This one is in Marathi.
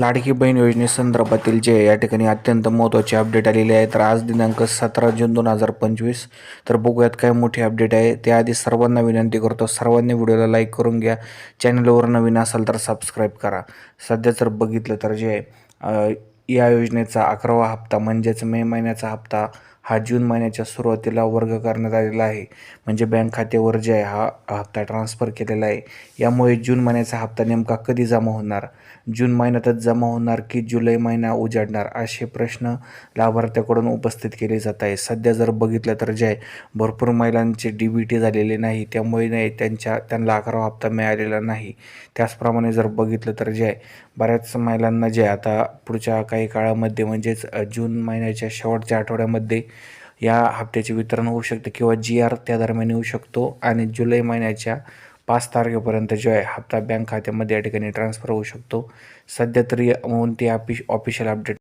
लाडकी बहीण योजनेसंदर्भातील जे या ठिकाणी अत्यंत महत्त्वाचे अपडेट आलेले आहे. तर आज दिनांक सतरा जून दोन हजार पंचवीस. तर बघूयात काय मोठी अपडेट आहे. त्याआधी सर्वांना विनंती करतो सर्वांनी व्हिडिओला लाईक करून घ्या. चॅनलवर नवीन असाल तर सबस्क्राईब करा. सध्या जर बघितलं तर जे या योजनेचा अकरावा हप्ता म्हणजेच मे महिन्याचा हप्ता हा जून महिन्याच्या सुरुवातीला वर्ग करण्यात आलेला आहे. म्हणजे बँक खात्यावर जे आहे हा हप्ता ट्रान्स्फर केलेला आहे. यामुळे जून महिन्याचा हप्ता नेमका कधी जमा होणार? जून महिन्यातच जमा होणार की जुलै महिना उजाडणार? असे प्रश्न लाभार्थ्याकडून उपस्थित केले जात आहे सध्या जर बघितलं तर जे आहे भरपूर महिलांचे डी बी टी झालेले नाही. त्यामुळे नाही त्यांच्या त्यांना अकरावा हप्ता मिळालेला नाही. त्याचप्रमाणे जर बघितलं तर जे आहे बऱ्याच महिलांना जे आता पुढच्या काही काळामध्ये म्हणजेच जून महिन्याच्या शेवटच्या आठवड्यामध्ये या हप्त्याचे वितरण होऊ शकते किंवा जी आर त्या दरम्यान येऊ शकतो आणि जुलै महिन्याच्या पाच तारखेपर्यंत जो आहे हप्ता बँक खात्यामध्ये या ठिकाणी ट्रान्सफर होऊ शकतो. सध्या तरी कोणती ऑफि ऑफिशियल अपडेट